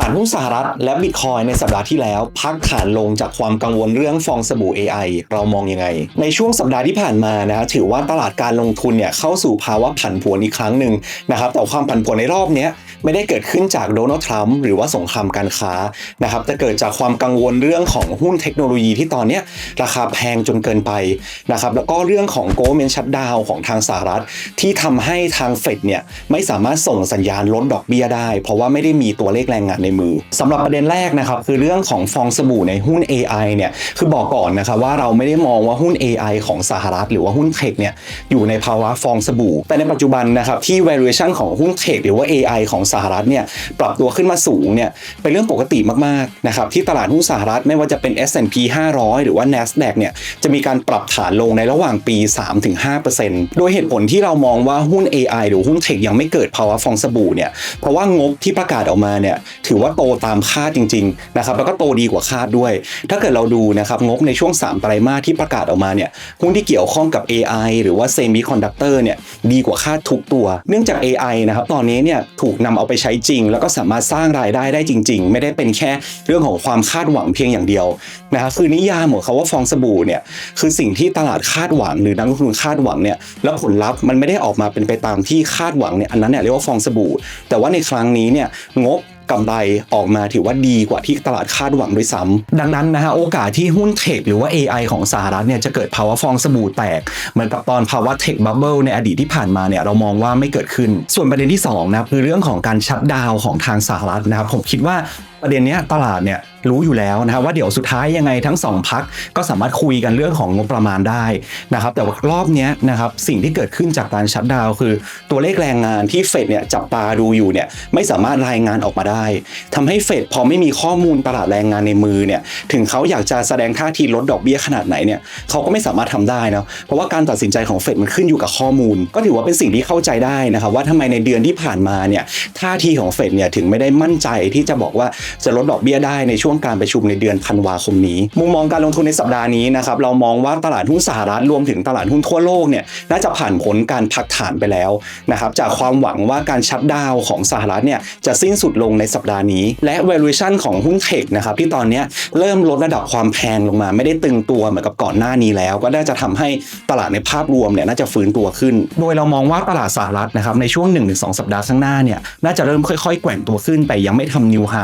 ลาดหุ้นสหรัฐและบิตคอยในสัปดาห์ที่แล้ว พักฐานลงจากความกังวลเรื่องฟองสบู่ AI เรามองยังไง ในช่วงสัปดาห์ที่ผ่านมานะถือว่าตลาดการลงทุนเนี่ยเข้าสู่ภาวะผันผวนอีกครั้งหนึ่งนะครับแต่ความผันผวนในรอบนี้ ไม่ได้เกิดขึ้นจากโดนัลด์ทรัมป์หรือว่าสงครามการค้านะครับแต่เกิดจากความกังวลเรื่องของหุ้นเทคโนโลยีที่ตอนนี้ราคาแพงจนเกินไปนะครับแล้วก็เรื่องของโกลเมนชัดดาวของทางสหรัฐ ที่ทำให้ทางเฟดเนี่ยไม่สามารถส่งสัญญาณลดดอกเบี้ยได้ เพราะว่าไม่ได้มีตัวเลขแรงงานในมือสำหรับประเด็นแรกนะครับคือเรื่องของฟองสบู่ในหุ้น AI เนี่ยคือบอกก่อนนะครับว่าเราไม่ได้มองว่าหุ้น AI ของสหรัฐ หรือว่าหุ้นเทคเนี่ยอยู่ในภาวะฟองสบู่ แต่ในปัจจุบันนะครับที่ valuation ของหุ้นเทคหรือว่า AI ของสหรัฐเนี่ยปรับตัวขึ้นมาสูงเนี่ยเป็นเรื่องปกติมากๆนะครับที่ตลาดหุ้นสหรัฐไม่ว่าจะเป็น S&P 500 หรือว่า NASDAQ เนี่ยจะมีการปรับฐานลงในระหว่างปี 3-5%โดยเหตุผลที่เรามองว่าหุ้น AI หรือหุ้นเทคยังไม่เกิดภาวะฟองสบู่เนี่ยเพราะว่างบที่ประกาศออกมาเนี่ยถือว่าโตตามคาดจริงๆนะครับแล้วก็โตดีกว่าคาดด้วย ถ้าเกิดเราดูนะครับงบในช่วง 3 ไตรมาสที่ประกาศออกมาเนี่ยหุ้นที่เกี่ยวข้องกับ AI หรือว่าเซมิคอนดักเตอร์เนี่ยดีกว่าคาดทุกตัว เนื่องจาก AI นะครับตอนนี้เนี่ยถูกนำเอาไปใช้จริง แล้วก็สามารถสร้างรายได้ได้จริง ๆ ไม่ได้เป็นแค่เรื่องของความคาดหวังเพียงอย่างเดียวนะครับคือนิยามของเขาว่าฟองสบู่เนี่ยคือสิ่งที่ตลาดคาดหวังหรือนักลงทุนคาดหวังเนี่ยแล้วผลลัพธ์มันไม่ได้ออกมาเป็นไปตามที่คาดหวังเนี่ยอันนั้นเนี่ยเรียกว่าฟองสบู่ แต่ว่าในครั้งนี้เนี่ยงบ กำไรออกมาถือว่าดีกว่าที่ตลาดคาดหวังด้วยซ้ำดังนั้นนะฮะโอกาสที่หุ้นเทคหรือว่า AI ของสหรัฐเนี่ยจะเกิดภาวะฟองสบู่แตก เหมือนกับตอนภาวะเทคบับเบิลในอดีตที่ผ่านมาเนี่ยเรามองว่าไม่เกิดขึ้น ส่วนประเด็นที่2นะคือเรื่องของการชัดดาวของทางสหรัฐนะครับผมคิดว่า ประเด็นเนี้ยตลาดเนี่ยรู้อยู่แล้วนะครับว่าเดี๋ยวสุดท้ายยังไงทั้งสองพักก็สามารถคุยกันเรื่องของงบประมาณได้นะครับแต่ว่ารอบนี้นะครับสิ่งที่เกิดขึ้นจากการชัดดาวคือ ตัวเลขแรงงานที่เฟดเนี่ยจับตาดูอยู่เนี่ยไม่สามารถรายงานออกมาได้ทำให้เฟดพอไม่มีข้อมูลตลาดแรงงานในมือเนี่ยถึงเขาอยากจะแสดงท่าทีลดดอกเบี้ยขนาดไหนเนี่ยเขาก็ไม่สามารถทำได้นะเพราะว่าการตัดสินใจของเฟดมันขึ้นอยู่กับข้อมูล ก็ถือว่าเป็นสิ่งที่เข้าใจได้นะครับว่าทำไมในเดือนที่ผ่านมาเนี่ยท่าทีของเฟดเนี่ยถึงไม่ได้มั่นใจที่จะบอกว่าจะลดดอกเบี้ยได้ในช่วงการประชุมในเดือนธันวาคมนี้ มุมมองการลงทุนในสัปดาห์นี้นะครับเรามองว่าตลาดหุ้นสหรัฐรวมถึงตลาดหุ้นทั่วโลกเนี่ยน่าจะผ่านผลการพักฐานไปแล้วนะครับจากความหวังว่าการชัดดาวของสหรัฐเนี่ยจะสิ้นสุดลงในสัปดาห์นี้ และ valuation ของหุ้นเทคนะครับที่ตอนนี้เริ่มลดระดับความแพงลงมา ไม่ได้ตึงตัวเหมือนกับก่อนหน้านี้แล้ว ก็น่าจะทำให้ตลาดในภาพรวมเนี่ยน่าจะฟื้นตัวขึ้น โดยเรามองว่าตลาดสหรัฐนะครับในช่วง 1-2 สัปดาห์ข้างหน้าเนี่ยน่าจะเริ่มค่อยๆ แกว่งตัวขึ้น แต่ยังไม่ทำนิวไฮ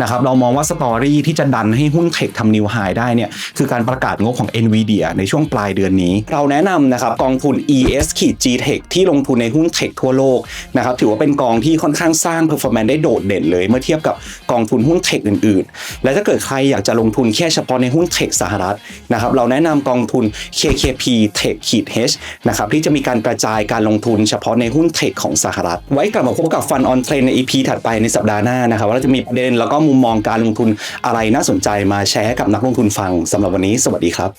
นะครับเรามองว่าสตอรี่ที่จะดันให้หุ้นเทคทำนิวไฮได้เนี่ยคือการประกาศงบของ NVIDIA ในช่วงปลายเดือนนี้ เราแนะนำนะครับกองทุน ES ขีด G Tech ที่ลงทุนในหุ้นเทคทั่วโลกนะครับถือว่าเป็นกองที่ค่อนข้างสร้าง performance ได้โดดเด่นเลย เมื่อเทียบกับกองทุนหุ้นเทคอื่นๆ และถ้าเกิดใครอยากจะลงทุนแค่เฉพาะในหุ้นเทคสหรัฐนะครับเราแนะนำกองทุน KKP Tech ขีด H นะครับที่จะมีการกระจายการลงทุนเฉพาะในหุ้นเทคของสหรัฐ ไว้กลับมาพบกับฟันออนเทรนใน EP ถัดไปในสัปดาห์หน้านะครับว่าเราจะมีประเด็นแล้วก็มุมมองการลงทุนอะไรน่าสนใจมาแชร์กับนักลงทุนฟังสำหรับวันนี้ สวัสดีครับ